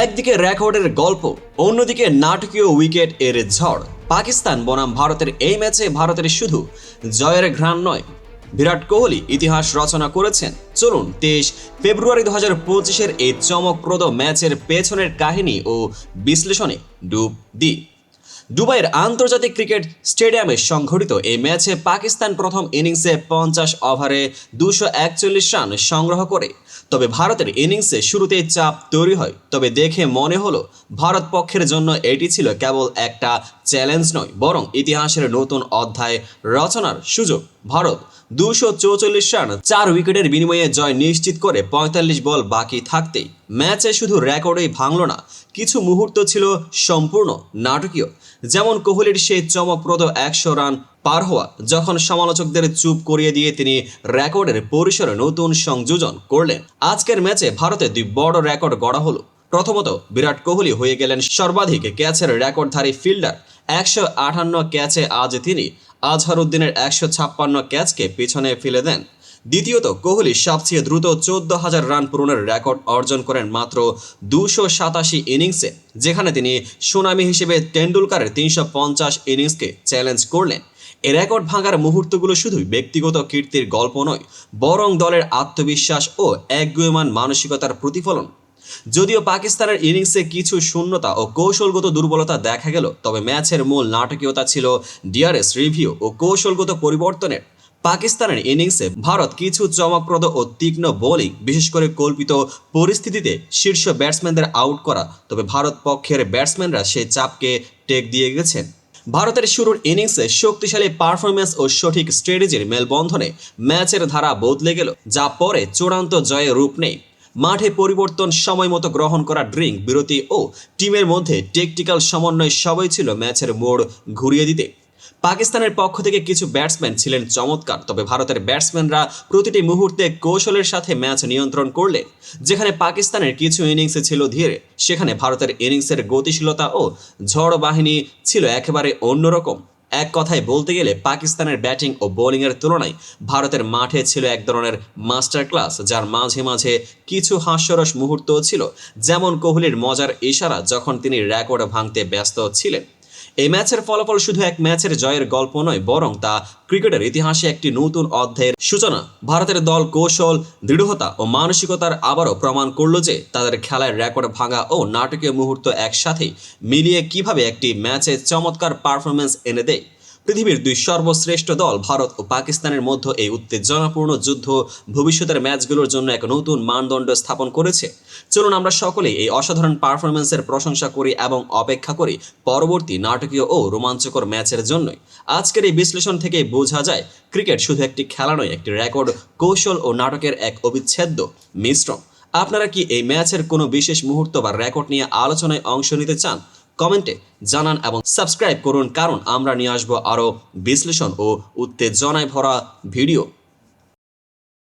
একদিকে রেকর্ডের গল্প, অন্যদিকে নাটকীয় উইকেট এর ঝড়। পাকিস্তান বনাম ভারতের এই ম্যাচে ভারতের শুধু জয়ের ঘ্রাণ নয়। বিরাট কোহলি ইতিহাস রচনা করেছেন। চলুন, তেইশ ফেব্রুয়ারি দু হাজার পঁচিশের এই চমকপ্রদ ম্যাচের পেছনের কাহিনী ও বিশ্লেষণে ডুব দিই। দুবাইয়ের আন্তর্জাতিক ক্রিকেট স্টেডিয়ামে সংঘটিত এই ম্যাচে পাকিস্তান প্রথম ইনিংসে পঞ্চাশ ওভারে দুশো একচল্লিশ রান সংগ্রহ করে। তবে ভারতের ইনিংসে শুরুতেই চাপ তৈরি হয়। তবে দেখে মনে হলো, ভারত পক্ষের জন্য এটি ছিল কেবল একটা চ্যালেঞ্জ নয়, বরং ইতিহাসের নতুন অধ্যায় রচনার সুযোগ। ভারত দুশো চৌচল্লিশ রান, চার উইকেটের বিনিময়ে জয় নিশ্চিত করে পঁয়তাল্লিশ বল বাকি থাকতেই। ম্যাচে শুধু রেকর্ডেই ভাঙল না, কিছু মুহূর্ত ছিল সম্পূর্ণ নাটকীয়। যেমন কোহলির সেই চমকপ্রদ একশো রান পার হওয়া, যখন সমালোচকদের চুপ করিয়ে দিয়ে তিনি রেকর্ডের পরিসরে নতুন সংযোজন করলেন। আজকের ম্যাচে ভারতে দুই বড় রেকর্ড গড়া হলো। প্রথমত, বিরাট কোহলি হয়ে গেলেন সর্বাধিক ক্যাচের রেকর্ডধারী ফিল্ডার। একশো আটান্ন ক্যাচে আজ তিনি আজহারউদ্দিনের একশো ছাপ্পান্ন ক্যাচকে পিছনে ফেলে দেন। দ্বিতীয়ত, কোহলি সবচেয়ে দ্রুত চোদ্দ হাজার রান পূরণের রেকর্ড অর্জন করেন মাত্র দুশো সাতাশি ইনিংসে, যেখানে তিনি সুনামি হিসেবে টেন্ডুলকারের তিনশো পঞ্চাশ ইনিংসকে চ্যালেঞ্জ করলেন। এ রেকর্ড ভাঙার মুহূর্তগুলো শুধুই ব্যক্তিগত কীর্তির গল্প নয়, বরং দলের আত্মবিশ্বাস ও একগুয়মান মানসিকতার প্রতিফলন। যদিও পাকিস্তানের ইনিংসে কিছু শূন্যতা ও কৌশলগত দুর্বলতা দেখা গেল, তবে ম্যাচের মূল নাটকীয়তা ছিল ডিআরএস রিভিউ ও কৌশলগত পরিবর্তনের পাকিস্তানের ইনিংসে ভারত কিছু চমকপ্রদ ও তীক্ষ্ণ বোলিং, বিশেষ করে কল্পিত পরিস্থিতিতে শীর্ষ ব্যাটসম্যানদের আউট করা। তবে ভারত পক্ষের ব্যাটসম্যানরা সেই চাপকে টেক দিয়ে গেছেন। ভারতের শুরুর ইনিংসে শক্তিশালী পারফরমেন্স ও সঠিক স্ট্র্যাটেজির মেলবন্ধনে ম্যাচের ধারা বদলে গেল, যা পরে চূড়ান্ত জয়ে রূপ নেই মাঠে পরিবর্তন সময় মতো গ্রহণ করা ড্রিঙ্ক, বিরতি ও টিমের মধ্যে টেকটিক্যাল সমন্বয় সবই ছিল ম্যাচের মোড় ঘুরিয়ে দিতে। পাকিস্তানের পক্ষ থেকে কিছু ব্যাটসম্যান ছিলেন চমৎকার, তবে ভারতের ব্যাটসম্যানরা প্রতিটি মুহূর্তে কৌশলের সাথে ম্যাচ নিয়ন্ত্রণ করলেন, যেখানে পাকিস্তানের কিছু ইনিংসে ছিল ধীরে, সেখানে ভারতের ইনিংসের গতিশীলতা ও ঝড় বাহিনী ছিল একেবারে অন্যরকম। এক কথায় বলতে গেলে পাকিস্তানের ব্যাটিং ও বোলিংয়ের তুলনায় ভারতের মাঠে ছিল এক ধরনের মাস্টার ক্লাস যার মাঝে মাঝে কিছু হাস্যরস মুহূর্তও ছিল, যেমন কোহলির মজার ইশারা যখন তিনি রেকর্ড ভাঙতে ব্যস্ত ছিলেন। এই ম্যাচের ফলাফল শুধু এক ম্যাচের জয়ের গল্প নয়, বরং তা ক্রিকেটের ইতিহাসে একটি নতুন অধ্যায়ের সূচনা। ভারতের দল কৌশল, দৃঢ়তা ও মানসিকতার আবারও প্রমাণ করল যে তাদের খেলায় রেকর্ড ভাঙা ও নাটকীয় মুহূর্ত একসাথে মিলিয়ে কীভাবে একটি ম্যাচে চমৎকার পারফরমেন্স এনে দেয়। পৃথিবীর দুই সর্বশ্রেষ্ঠ দল, ভারত ও পাকিস্তানের মধ্যে এই উত্তেজনাপূর্ণ যুদ্ধ ভবিষ্যতের ম্যাচগুলোর জন্য এক নতুন মানদণ্ড স্থাপন করেছে। চলুন আমরা সকলেই এই অসাধারণ পারফরমেন্সের প্রশংসা করি এবং অপেক্ষা করি পরবর্তী নাটকীয় ও রোমাঞ্চকর ম্যাচের জন্যই। আজকের এই বিশ্লেষণ থেকে বোঝা যায়, ক্রিকেট শুধু একটি খেলা নয়, একটি রেকর্ড, কৌশল ও নাটকের এক অবিচ্ছেদ্য মিশ্রণ। আপনারা কি এই ম্যাচের কোনো বিশেষ মুহূর্ত বা রেকর্ড নিয়ে আলোচনায় অংশ নিতে চান? কমেন্টে জানান এবং সাবস্ক্রাইব করুন, কারণ আমরা নিয়ে আসব আরও বিশ্লেষণ ও উত্তেজনায় ভরা ভিডিও।